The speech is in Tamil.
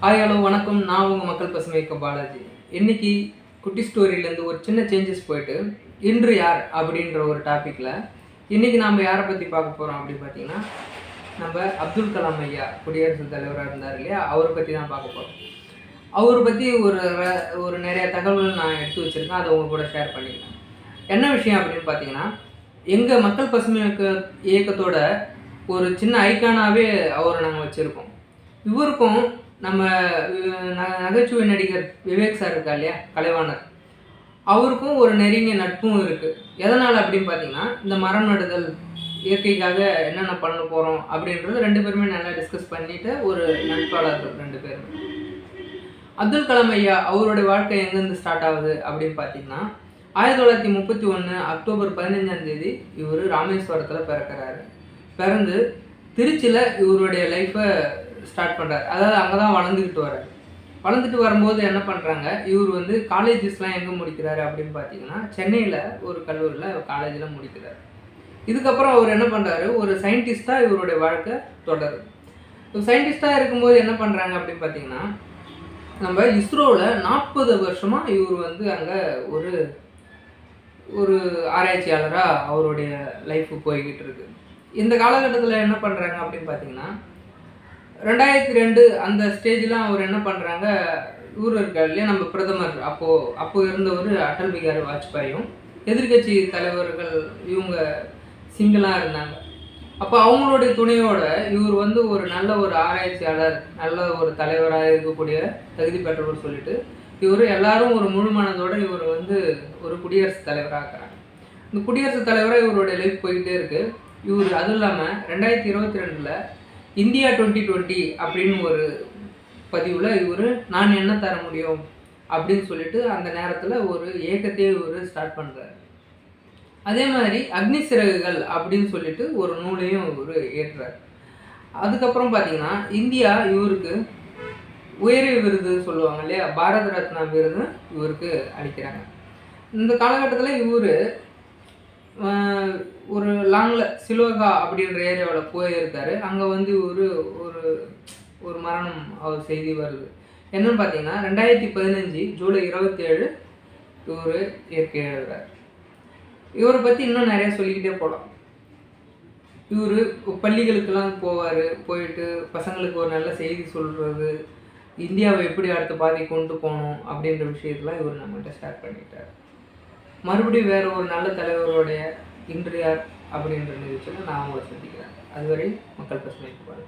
ஹாய் ஹலோ வணக்கம். நான் உங்கள் மக்கள் பசுமை பாலாஜி. இன்னைக்கு குட்டி ஸ்டோரியிலேருந்து ஒரு சின்ன சேஞ்சஸ் போயிட்டு இன்று யார் அப்படின்ற ஒரு டாப்பிக்கில் இன்றைக்கி நாம் யாரை பற்றி பார்க்க போகிறோம் அப்படின்னு பார்த்தீங்கன்னா நம்ம அப்துல் கலாம் ஐயா குடியரசுத் தலைவராக இருந்தார் இல்லையா? அவரை பற்றி தான் பார்க்க போகிறோம் அவரை பற்றி ஒரு ஒரு நிறைய தகவல்கள் நான் எடுத்து வச்சுருக்கேன். அதை உங்கள் கூட ஷேர் பண்ணிக்கிறேன் என்ன விஷயம் அப்படின்னு பார்த்தீங்கன்னா எங்கள் மக்கள் பசுமை இயக்க இயக்கத்தோட ஒரு சின்ன ஐக்கானாகவே அவரை நாங்கள் வச்சுருக்கோம். இவருக்கும் நம்ம ந- நகைச்சுவை நடிகர் விவேக் சார் இருக்கா இல்லையா? கலைவாணர். அவருக்கும் ஒரு நெருங்கிய நட்பும் இருக்குது எதனால் அப்படின்னு பார்த்தீங்கன்னா இந்த மரம் நடுதல் இயற்கைக்காக என்னென்ன பண்ண போகிறோம் அப்படின்றது ரெண்டு பேருமே நல்லா டிஸ்கஸ் பண்ணிட்டு ஒரு நட்பாளர்கள் ரெண்டு பேரும். அப்துல் கலாம் ஐயா அவருடைய வாழ்க்கை எங்கேருந்து ஸ்டார்ட் ஆகுது அப்படின்னு பார்த்தீங்கன்னா ஆயிரத்தி தொள்ளாயிரத்தி முப்பத்தி ஒன்று அக்டோபர் பதினஞ்சாம் தேதி இவர் ராமேஸ்வரத்தில் பிறக்கிறாரு. பிறந்து திருச்சியில் இவருடைய லைஃப்பை ஸ்டார்ட் பண்ணுறாரு அதாவது அங்கே தான் வளர்ந்துக்கிட்டு வர்றாரு. வளர்ந்துட்டு வரும்போது என்ன பண்ணுறாங்க இவர் வந்து காலேஜஸ்லாம் எங்கே முடிக்கிறாரு அப்படின்னு பார்த்தீங்கன்னா சென்னையில் ஒரு கல்லூரியில் காலேஜில் முடிக்கிறார். இதுக்கப்புறம் அவர் என்ன பண்ணுறாரு ஒரு சயின்டிஸ்ட்டாக இவருடைய வாழ்க்கை தொடருது. சயின்டிஸ்ட்டாக இருக்கும்போது என்ன பண்ணுறாங்க அப்படின்னு பார்த்தீங்கன்னா நம்ம இஸ்ரோவில் நாற்பது வருஷமாக இவர் வந்து அங்கே ஒரு ஒரு ஆராய்ச்சியாளராக அவருடைய லைஃப் போய்கிட்டு இருக்கு. இந்த காலகட்டத்தில் என்ன பண்ணுறாங்க அப்படின்னு பார்த்தீங்கன்னா ரெண்டாயிரத்தி ரெண்டு அந்த ஸ்டேஜ்லாம் அவர் என்ன பண்ணுறாங்க இவர் இருக்கார் இல்லையா நம்ம பிரதமர். அப்போது அப்போ இருந்தவர் அடல் பிகாரி வாஜ்பாயும் எதிர்க்கட்சி தலைவர்கள் இவங்க சிங்கிளாக இருந்தாங்க. அப்போ அவங்களுடைய துணையோட இவர் வந்து ஒரு நல்ல ஒரு ஆராய்ச்சியாளர் நல்ல ஒரு தலைவராக இருக்கக்கூடிய தகுதி பெற்றவர் சொல்லிட்டு இவர் எல்லாரும் ஒரு முழு மனதோடு இவர் வந்து ஒரு குடியரசுத் தலைவராகிறாங்க இந்த குடியரசுத் தலைவராக இவருடைய லைஃப் போயிட்டே இருக்கு. இவர் அதுவும் இல்லாமல் ரெண்டாயிரத்தி இருபத்தி ரெண்டில் இந்தியா டுவெண்ட்டி டுவெண்ட்டி அப்படின்னு ஒரு பதிவில் இவர் நான் என்ன தர முடியும்? அப்படின்னு சொல்லிட்டு அந்த நேரத்தில் ஒரு இயக்கத்தையே இவர் ஸ்டார்ட் பண்ணுறாரு அதே மாதிரி அக்னி சிறகுகள் அப்படின்னு சொல்லிட்டு ஒரு நூலையும் இவர் ஏற்றுறாரு அதுக்கப்புறம் பார்த்தீங்கன்னா இந்தியா இவருக்கு உயரிய விருது சொல்லுவாங்க இல்லையா? பாரத ரத்னா விருது இவருக்கு அளிக்கிறாங்க. இந்த காலகட்டத்தில் இவர் ஒரு லாங்கில் சிலோகா அப்படின்ற ஏரியாவில் போயிருக்காரு. அங்கே வந்து ஒரு ஒரு ஒரு மரணம் அவர் செய்தி வருது. என்னன்னு பார்த்தீங்கன்னா ரெண்டாயிரத்தி பதினஞ்சு ஜூலை இருபத்தேழு இவர் இயற்கை எழுதுறார். இவரை பற்றி இன்னும் நிறையா சொல்லிக்கிட்டே போகலாம் இவர் பள்ளிகளுக்கெல்லாம் போவார் போயிட்டு பசங்களுக்கு ஒரு நல்ல செய்தி சொல்கிறது இந்தியாவை எப்படி அடுத்த பாதி கொண்டு போகணும் அப்படின்ற விஷயத்தெலாம் இவர் நம்மகிட்ட ஷேர் பண்ணிட்டார். மறுபடியும் வேறு ஒரு நல்ல தலைவருடைய இன்று யார் அப்படின்ற நிகழ்ச்சியில் நான் உங்களை சந்திக்கிறேன். அதுவரை மக்கள் பசுமை பாருங்கள்